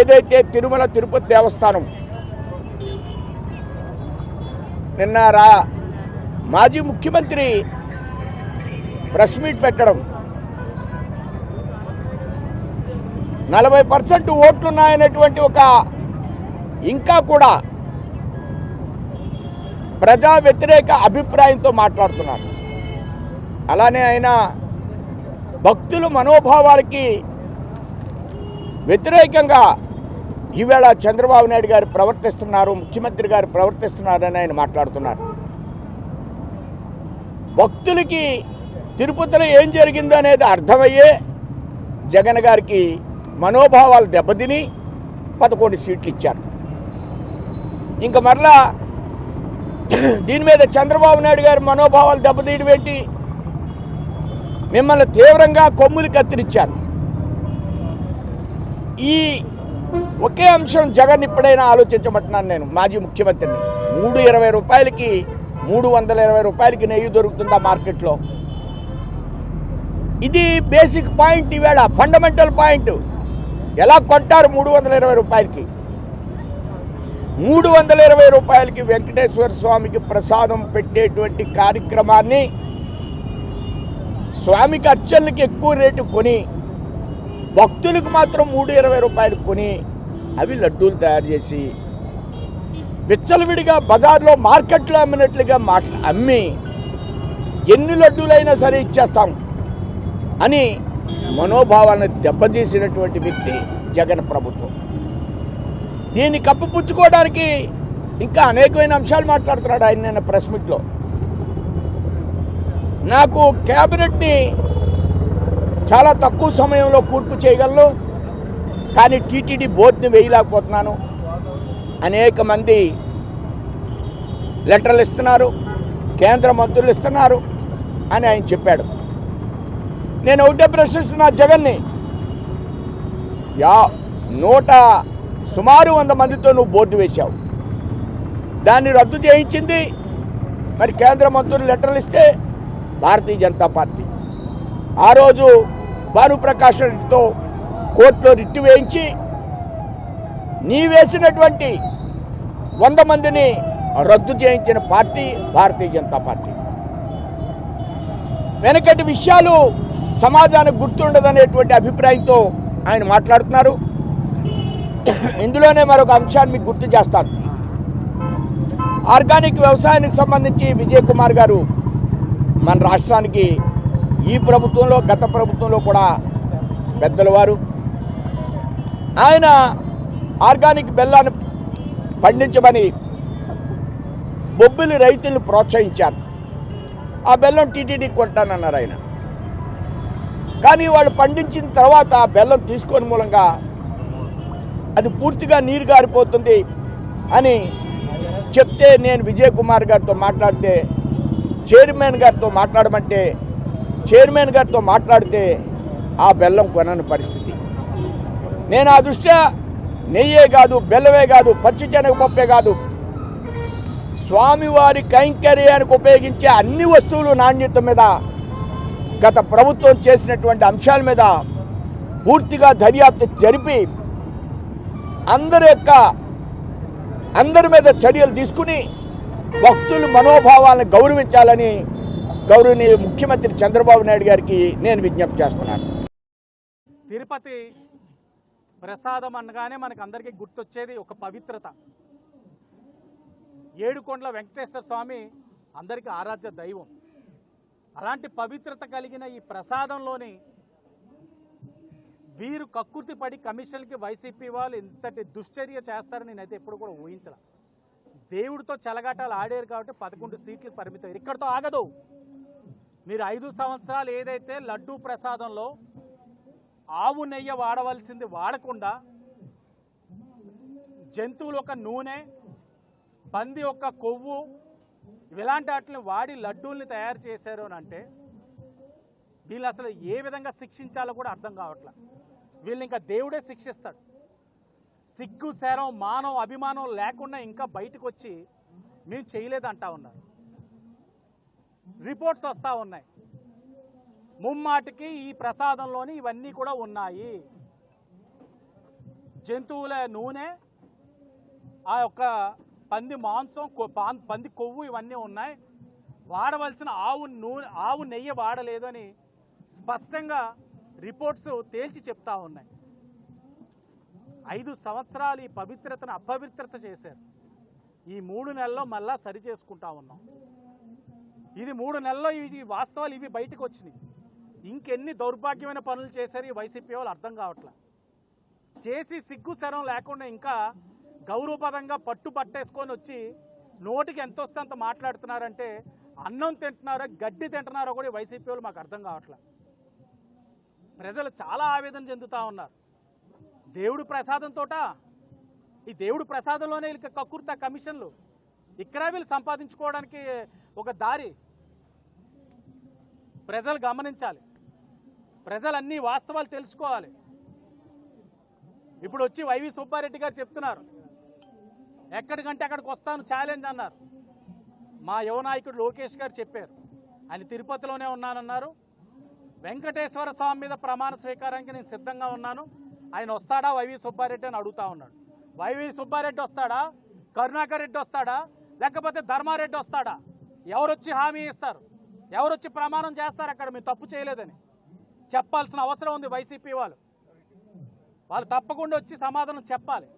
ఏదైతే తిరుమల తిరుపతి దేవస్థానం నిన్న రా మాజీ ముఖ్యమంత్రి ప్రెస్ మీట్ పెట్టడం నలభై పర్సెంట్ ఓట్లున్నాయనేటువంటి ఒక ఇంకా కూడా ప్రజా వ్యతిరేక అభిప్రాయంతో మాట్లాడుతున్నారు. అలానే ఆయన భక్తుల మనోభావాలకి వ్యతిరేకంగా ఈవేళ చంద్రబాబు నాయుడు గారు ప్రవర్తిస్తున్నారు ముఖ్యమంత్రి గారు ప్రవర్తిస్తున్నారని ఆయన మాట్లాడుతున్నారు. భక్తులకి తిరుపతిలో ఏం జరిగిందో అనేది అర్థమయ్యే జగన్ గారికి మనోభావాలు దెబ్బతిని పదకొండు సీట్లు ఇచ్చారు. ఇంకా మరలా దీని మీద చంద్రబాబు నాయుడు గారి మనోభావాలు దెబ్బతీయడం ఏంటి? మిమ్మల్ని తీవ్రంగా కొమ్ములు కత్తిరించారు. ఈ ఒకే అంశం జగన్ ఇప్పుడైనా ఆలోచించమంటున్నాను నేను మాజీ ముఖ్యమంత్రిని. మూడు ఇరవై రూపాయలకి మూడు వందల ఇరవై రూపాయలకి నెయ్యి దొరుకుతుందా మార్కెట్లో? ఇది బేసిక్ పాయింట్ ఈవేళ ఫండమెంటల్ పాయింట్ ఎలా కొంటారు మూడు వందల ఇరవై రూపాయలకి? మూడు వందల ఇరవై రూపాయలకి వెంకటేశ్వర స్వామికి ప్రసాదం పెట్టేటువంటి కార్యక్రమాన్ని స్వామికి అర్చనలకి ఎక్కువ రేటు కొని భక్తులకు మాత్రం మూడు ఇరవై రూపాయలు కొని అవి లడ్డూలు తయారు చేసి విచ్చలవిడిగా బజార్లో మార్కెట్లో అమ్మినట్లుగా మాట్లా అమ్మి ఎన్ని లడ్డూలైనా సరే ఇచ్చేస్తాం అని మనోభావాన్ని దెబ్బతీసినటువంటి వ్యక్తి జగన్ ప్రభుత్వం. దీన్ని కప్పిపుచ్చుకోవడానికి ఇంకా అనేకమైన అంశాలు మాట్లాడుతున్నాడు ఆయన నిన్న ప్రెస్ మీట్లో. నాకు క్యాబినెట్ని చాలా తక్కువ సమయంలో కూర్పు చేయగలను. కానీ టీటీడీ బోర్డుని వేయలేకపోతున్నాను. అనేక మంది లెటర్లు ఇస్తున్నారు కేంద్ర మంత్రులు ఇస్తున్నారు అని ఆయన చెప్పాడు. నేను ఒకటే ప్రశ్నిస్తున్నా జగన్ని. యా నూట సుమారు వంద మందితో నువ్వు బోర్డు వేశావు. దాన్ని రద్దు చేయించింది మరి కేంద్ర మంత్రులు లెటర్లు ఇస్తే భారతీయ జనతా పార్టీ. ఆ రోజు భానుప్రకాష్ రెడ్డితో కోర్టులో రిట్టు వేయించి నీ వేసినటువంటి వంద మందిని రద్దు చేయించిన పార్టీ భారతీయ జనతా పార్టీ. వెనకటి విషయాలు సమాజానికి గుర్తుండదనేటువంటి అభిప్రాయంతో ఆయన మాట్లాడుతున్నారు. ఇందులోనే మరొక అంశాన్ని మీకు గుర్తు చేస్తాను. ఆర్గానిక్ వ్యవసాయానికి సంబంధించి విజయ్ కుమార్ గారు మన రాష్ట్రానికి ఈ ప్రభుత్వంలో గత ప్రభుత్వంలో కూడా పెద్దల వారు. ఆయన ఆర్గానిక్ బెల్లాన్ని పండించమని బొబ్బిలి రైతులను ప్రోత్సహించారు. ఆ బెల్లం టీటీడీకి కొట్టానన్నారు ఆయన. కానీ వాళ్ళు పండించిన తర్వాత ఆ బెల్లం తీసుకొని మూలంగా అది పూర్తిగా నీరు గారిపోతుంది అని చెప్తే నేను విజయ్ కుమార్ గారితో మాట్లాడితే చైర్మన్ గారితో మాట్లాడమంటే చైర్మన్ గారితో మాట్లాడితే ఆ బెల్లం కొనని పరిస్థితి. నేను ఆ దృష్ట్యా నెయ్యే కాదు బెల్లమే కాదు పచ్చి పప్పే కాదు స్వామివారి కైంకర్యానికి ఉపయోగించే అన్ని వస్తువులు నాణ్యత మీద గత ప్రభుత్వం చేసినటువంటి అంశాల మీద పూర్తిగా దర్యాప్తు జరిపి అందరి యొక్క అందరి మీద చర్యలు తీసుకుని భక్తుల మనోభావాలను గౌరవించాలని గౌరవనీయ ముఖ్యమంత్రి చంద్రబాబు నాయుడు గారికి నేను విజ్ఞప్తి చేస్తున్నాను. తిరుపతి ప్రసాదం అనగానే మనకు అందరికీ గుర్తొచ్చేది ఒక పవిత్రత. ఏడుకొండల వెంకటేశ్వర స్వామి అందరికీ ఆరాధ్య దైవం. అలాంటి పవిత్రత కలిగిన ఈ ప్రసాదంలోని వీరు కక్కుర్తి పడి కమిషన్కి వైసీపీ వాళ్ళు ఇంతటి దుశ్చర్య చేస్తారని నేనైతే ఎప్పుడు కూడా ఊహించలే. దేవుడితో చెలగాటాలు ఆడారు కాబట్టి పదకొండు సీట్లు పరిమితం ఇక్కడితో ఆగదు. మీరు ఐదు సంవత్సరాలు ఏదైతే లడ్డూ ప్రసాదంలో ఆవు నెయ్యి వాడవలసింది వాడకుండా జంతువుల ఒక నూనె పంది యొక్క కొవ్వు ఇలాంటి వాటిని వాడి లడ్డూల్ని తయారు చేశారు అని అంటే వీళ్ళు అసలు ఏ విధంగా శిక్షించాలో కూడా అర్థం కావట్లా. వీళ్ళు ఇంకా దేవుడే శిక్షిస్తాడు. సిగ్గు శరం మానవ అభిమానం లేకుండా ఇంకా బయటకు వచ్చి మేము చేయలేదంటా ఉన్నారు. రిపోర్ట్స్ వస్తూ ఉన్నాయి. ముమ్మాటికి ఈ ప్రసాదంలోని ఇవన్నీ కూడా ఉన్నాయి. జంతువుల నూనె ఆ యొక్క పంది మాంసం కొ- పంది కొవ్వు ఇవన్నీ ఉన్నాయి. వాడవలసిన ఆవు నూనె ఆవు నెయ్యి వాడలేదని స్పష్టంగా రిపోర్ట్స్ తేల్చి చెప్తా ఉన్నాయి. ఐదు సంవత్సరాలు ఈ పవిత్రతను అపవిత్రత చేశారు. ఈ మూడు నెలల్లో మళ్ళా సరి చేసుకుంటా ఉన్నాం. ఇది మూడు నెలల్లో ఇవి వాస్తవాలు ఇవి బయటకు వచ్చినాయి. ఇంకెన్ని దౌర్భాగ్యమైన పనులు చేశారు ఈ వైసీపీ వాళ్ళు అర్థం కావట్లే? చేసి సిగ్గు శరం లేకుండా ఇంకా గౌరవపదంగా పట్టు పట్టేసుకొని వచ్చి నోటికి ఎంత వస్తే అంత మాట్లాడుతున్నారంటే అన్నం తింటున్నారో గడ్డి తింటున్నారో కూడా ఈ వైసీపీ వాళ్ళు మాకు అర్థం కావట్లే? ప్రజలు చాలా ఆవేదన చెందుతూ ఉన్నారు. దేవుడు ప్రసాదంతో ఈ దేవుడు ప్రసాదంలోనే వీళ్ళకి కక్కుర్త కమిషన్లు? ఇక్కడ వీళ్ళు సంపాదించుకోవడానికి ఒక దారి ప్రజలు గమనించాలి. ప్రజలు అన్ని వాస్తవాలు తెలుసుకోవాలి. ఇప్పుడు వచ్చి వైవి సుబ్బారెడ్డి గారు చెప్తున్నారు. ఎక్కడికంటే అక్కడికి వస్తాను ఛాలెంజ్ అన్నారు. మా యువనాయకుడు లోకేష్ గారు చెప్పారు. ఆయన తిరుపతిలోనే ఉన్నానన్నారు. వెంకటేశ్వర స్వామి మీద ప్రమాణ స్వీకారానికి నేను సిద్ధంగా ఉన్నాను. ఆయన వస్తాడా వైవి సుబ్బారెడ్డి అని అడుగుతా ఉన్నాడు. వైవి సుబ్బారెడ్డి వస్తాడా? కరుణాకర్ రెడ్డి వస్తాడా? లేకపోతే ధర్మారెడ్డి వస్తాడా? ఎవరొచ్చి హామీ ఇస్తారు? ఎవరొచ్చి ప్రమాణం చేస్తారు అక్కడ? మేము తప్పు చేయలేదని. చెప్పాల్సిన అవసరం ఉంది వైసీపీ వాళ్ళు. వాళ్ళు తప్పకుండా వచ్చి సమాధానం చెప్పాలి.